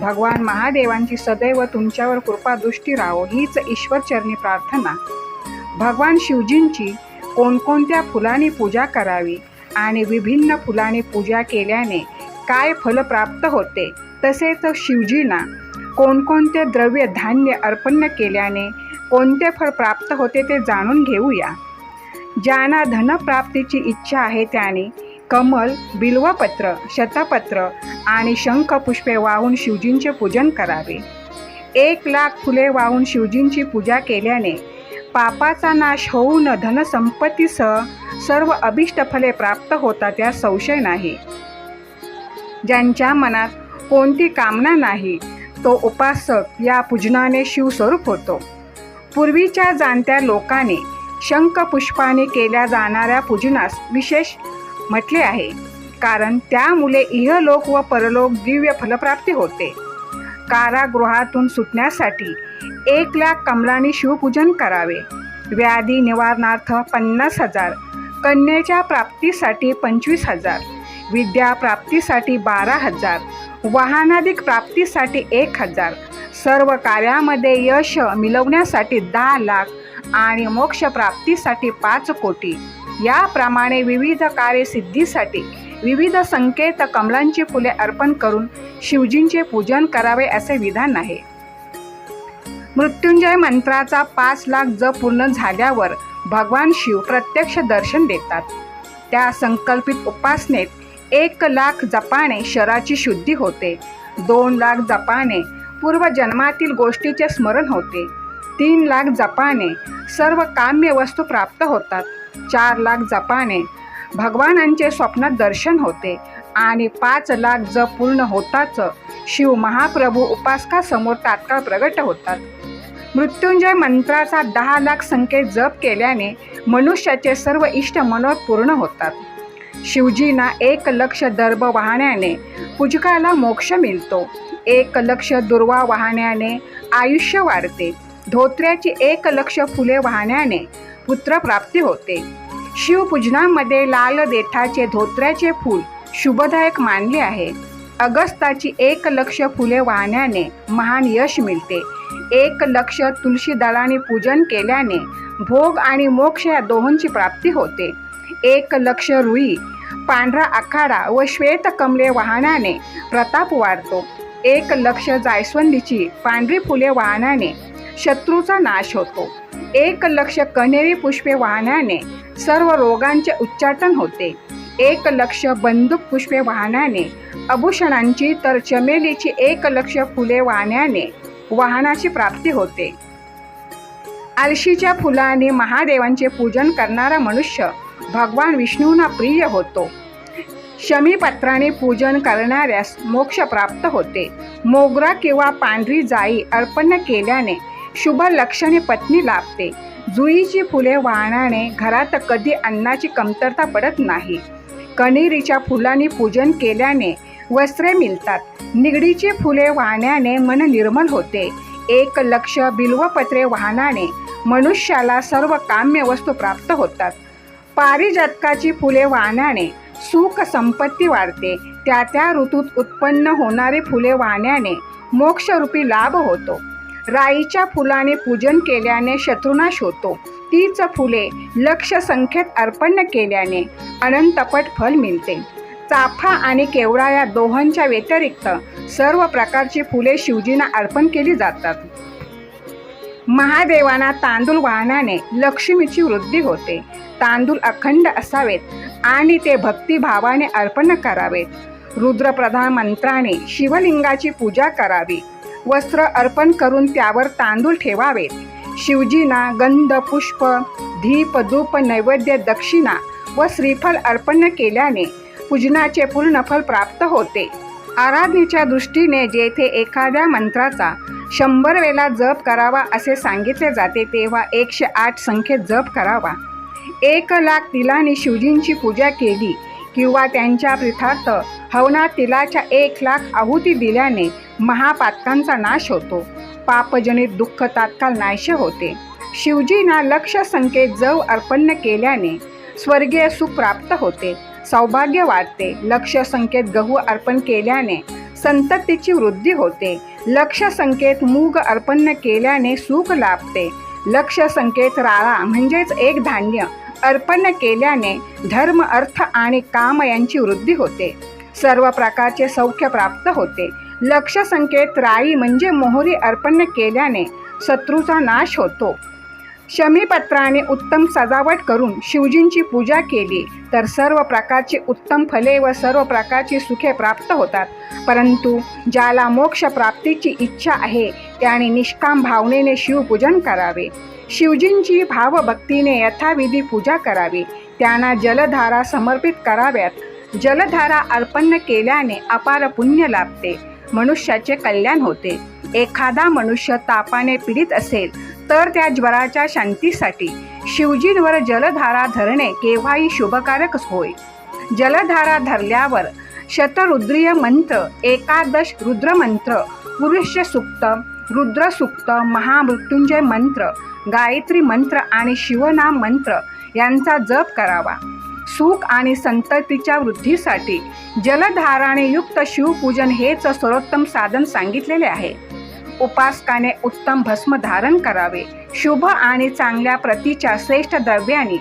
भगवान महादेवांची सदैव तुमच्यावर कृपादृष्टी राहो हीच ईश्वरचरणी प्रार्थना. भगवान शिवजींची कोणकोणत्या फुलांनी पूजा करावी आणि विभिन्न फुलांनी पूजा केल्याने काय फल प्राप्त होते? तसेच शिवजींना कोणकोणते द्रव्य धान्य अर्पण केल्याने कोणते फळ प्राप्त होते ते जाणून घेऊया. ज्यांना धनप्राप्तीची इच्छा आहे त्याने कमल बिल्वपत्र शतपत्र आणि शंख पुष्पे वाहून शिवजींचे पूजन करावे. एक लाख फुले वाहून शिवजींची पूजा केल्याने पापाचा नाश होऊन धनसंपत्तीसह सर्व अभिष्ट फले प्राप्त होतात या संशय नाही. ज्यांच्या मनात कोणती कामना नाही तो उपासक या पूजनाने शिवस्वरूप होतो. पूर्वीच्या जाणत्या लोकांनी शंखपुष्पाने केल्या जाणाऱ्या पूजनास विशेष म्हटले आहे. कारण त्यामुळे इहलोक व परलोक दिव्य फलप्राप्ती होते. कारागृहातून सुटण्यासाठी एक लाख कमलांनी शिवपूजन करावे. व्याधी निवारणार्थ पन्नास हजार कन्येच्या प्राप्तीसाठी पंचवीस हजार विद्या प्राप्तीसाठी बारा हजार वाहनाधिक प्राप्तीसाठी एक हजार सर्व कार्यामध्ये यश मिळवण्यासाठी दहा लाख आणि मोक्ष प्राप्तीसाठी पाच कोटी. याप्रमाणे विविध कार्यसिद्धीसाठी विविध संकेत कमलांची फुले अर्पण करून शिवजींचे पूजन करावे असे विधान आहे. मृत्युंजय मंत्राचा पाच लाख जप पूर्ण झाल्यावर भगवान शिव प्रत्यक्ष दर्शन देतात. त्या संकल्पित उपासनेत एक लाख जपाने शराची शुद्धी होते. दोन लाख जपाने पूर्वजन्मातील गोष्टीचे स्मरण होते. तीन लाख जपाने सर्व काम्य वस्तू प्राप्त होतात. चार लाख जपाने भगवानांचे स्वप्नात दर्शन होते आणि पाच लाख जप पूर्ण होताच शिव महाप्रभू उपासकासमोर तात्काळ प्रगट होतात. मृत्युंजय मंत्राचा दहा लाख संख्येत जप केल्याने मनुष्याचे सर्व इष्ट मनोर पूर्ण होतात. शिवजींना एक लक्ष दर्भ वाहण्याने पुजकाला मोक्ष मिळतो. एक लक्ष दुर्वा वाहण्याने आयुष्य वाढते. धोत्र्याची एक लक्ष फुले वाहण्याने पुत्रप्राप्ती होते. शिवपूजनामध्ये लाल देठाचे धोत्र्याचे फूल शुभदायक मानले आहे. अगस्ताची एक लक्ष फुले वाहण्याने महान यश मिळते. एक लक्ष तुळशी दळाने पूजन केल्याने भोग आणि मोक्ष या दोहोंची प्राप्ती होते. एक लक्ष रुई पांढरा आखाडा व श्वेत कमले वाहनाने प्रताप वाढतो. एक लक्ष जायस्वंदीची पांढरी फुले वाहनाने शत्रूचा नाश होतो. एक लक्ष कनेरी पुष्पे वाहनाने सर्व रोगांचे उच्चाटन होते. एक लक्ष बंदूक पुष्पे वाहनाने आभूषणांची तर चमेलीची एक लक्ष फुले वाहण्याने वाहनाची प्राप्ती होते. आळशीच्या फुलाने महादेवांचे पूजन करणारा मनुष्य भगवान विष्णूंना प्रिय होतो. शमीपत्राने पूजन करणाऱ्यास मोक्ष प्राप्त होते. मोगरा किंवा पांढरी जाई अर्पण केल्याने शुभ लक्षणे पत्नी लाभते. जुईची फुले वाहण्याने घरात कधी अन्नाची कमतरता पडत नाही. कणेरीच्या फुलांनी पूजन केल्याने वस्त्रे मिळतात निगडीची फुले वाहण्याने मन निर्मल होते. एक लक्ष बिल्वपत्रे वाहनाने मनुष्याला सर्व काम्य वस्तू प्राप्त होतात. पारिजातकाची फुले वाहण्याने सुख संपत्ती वाढते. त्या त्या ऋतूत उत्पन्न होणारी फुले वाहण्याने मोक्षरूपी लाभ होतो. राईच्या फुलाने पूजन केल्याने शत्रुनाश होतो. तीच फुले लक्ष संख्येत अर्पण केल्याने अनंतपट फल मिळते. चाफा आणि केवडा या दोहांच्या व्यतिरिक्त सर्व प्रकारची फुले शिवजींना अर्पण केली जातात. महादेवांना तांदूळ वाहनाने लक्ष्मीची वृद्धी होते. तांदूळ अखंड असावेत आणि ते भक्तिभावाने अर्पण करावेत. रुद्रप्रधान मंत्राने शिवलिंगाची पूजा करावी. वस्त्र अर्पण करून त्यावर तांदूळ ठेवावेत. शिवजींना गंध पुष्प धीप धूप नैवेद्य दक्षिणा व श्रीफल अर्पण केल्याने पूजनाचे पूर्ण फल प्राप्त होते. आराधनेच्या दृष्टीने जेथे एखाद्या मंत्राचा शंभर वेळा जप करावा असे सांगितले जाते तेव्हा एकशे आठ संख्येत जप करावा. एक लाख तिलाने शिवजींची पूजा केली किंवा त्यांच्या प्रीथार्थ हवना तिलाच्या एक लाख आहुती दिल्याने महापातकांचा नाश होतो. पापजनित दुःख तात्काळ नाश होते. शिवजींना लक्ष संकेत जव अर्पण केल्याने स्वर्गीय सुख प्राप्त होते. सौभाग्य वाढते लक्ष संकेत गहू अर्पण केल्याने संततीची वृद्धी होते. लक्ष संकेत मूग अर्पण केल्याने सुख लाभते. लक्ष संकेत राळा म्हणजेच एक धान्य अर्पण केल्याने धर्म अर्थ आणि काम यांची वृद्धी होते. सर्व प्रकारचे सौख्य प्राप्त होते. लक्ष संकेत राई म्हणजे मोहरी अर्पण केल्याने शत्रूचा नाश होतो. शमीपत्राने उत्तम सजावट करून शिवजींची पूजा केली. तर सर्व प्रकारची उत्तम फले व सर्व प्रकारची सुखे प्राप्त होतात. परंतु ज्याला मोक्ष प्राप्तीची इच्छा आहे त्याने निष्काम भावनेने शिवपूजन करावे. शिवजींची भावभक्तीने यथाविधी पूजा करावी. त्यांना जलधारा समर्पित कराव्यात. जलधारा अर्पण केल्याने अपार पुण्य लाभते. मनुष्याचे कल्याण होते. एखादा मनुष्य तापाने पीडित असेल तर त्या ज्वराच्या शांतीसाठी शिवजींवर जलधारा धरणे केव्हाही शुभकारक होय. जलधारा धरल्यावर शतरुद्रीय मंत्र एकादश रुद्रमंत्र पुरुष सुक्त रुद्रसुक्त महामृत्युंजय मंत्र गायत्री मंत्र आणि शिवनाम मंत्र यांचा जप करावा. सुख आणि संततीच्या वृद्धीसाठी जलधाराने युक्त शिवपूजन हेच सर्वोत्तम साधन सांगितलेले आहे. उपासकाने उत्तम भस्म धारण करावे. शुभ आणि चांगल्या प्रतीच्या श्रेष्ठ द्रव्याने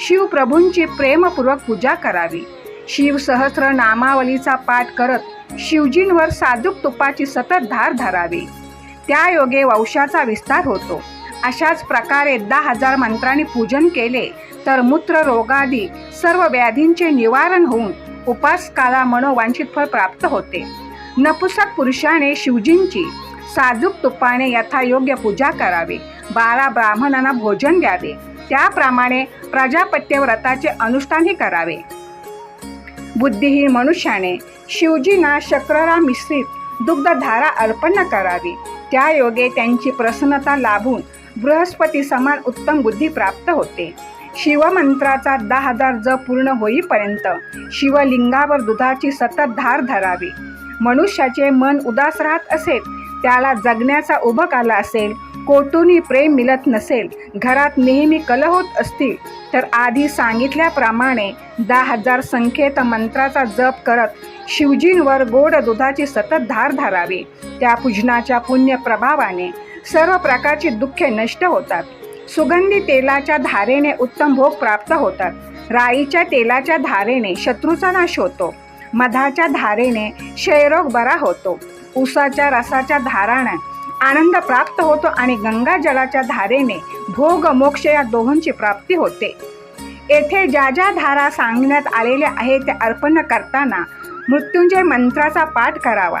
शिवप्रभूंची प्रेमपूर्वक पूजा करावी. शिवसहस्र नामावलीचा पाठ करत शिवजींवर साजूक तुपाची सतत धार धरावी. त्या योगे वंशाचा विस्तार होतो. अशाच प्रकारे दहा हजार मंत्रांनी पूजन केले तर मूत्र रोगादी सर्व व्याधींचे निवारण होऊन उपासकाला मनोवांछित फळ प्राप्त होते. नपुसक पुरुषाने शिवजींची साजूक तुपाने यथायोग्य पूजा करावी. बारा ब्राह्मणांना भोजन द्यावे. त्याप्रमाणे प्रजापत्य व्रताचे अनुष्ठानही करावे. बुद्धिहीन मनुष्याने शिवजींना शक्ररा मिश्रित दुग्धधारा अर्पण करावी. त्या योगे त्यांची प्रसन्नता लाभून बृहस्पती समान उत्तम बुद्धी प्राप्त होते. शिवमंत्राचा दहा हजार जप पूर्ण होईपर्यंत शिवलिंगावर दुधाची सतत धार धरावी. मनुष्याचे मन उदास राहत असेल त्याला जगण्याचा उभक आला असेल कोटूनी प्रेम मिळत नसेल घरात नेहमी कलह होत असतील तर आधी सांगितल्याप्रमाणे दहा हजार संख्येत मंत्राचा जप करत शिवजींवर गोड दुधाची सतत धार धरावी. त्या पूजनाच्या पुण्य प्रभावाने सर्व प्रकारची दुःखे नष्ट होतात. सुगंधी तेलाच्या धारेने उत्तम भोग प्राप्त होतात. राईच्या तेलाच्या धारेने शत्रूचा नाश होतो. मधाच्या धारेने क्षयरोग बरा होतो. उसाच्या रसाच्या धाराने आनंद प्राप्त होतो आणि गंगा जलाच्या धारेने भोग मोक्ष या दोहोंची प्राप्ती होते. येथे ज्या ज्या धारा सांगण्यात आलेल्या आहेत त्या अर्पण करताना मृत्युंजय मंत्राचा पाठ करावा.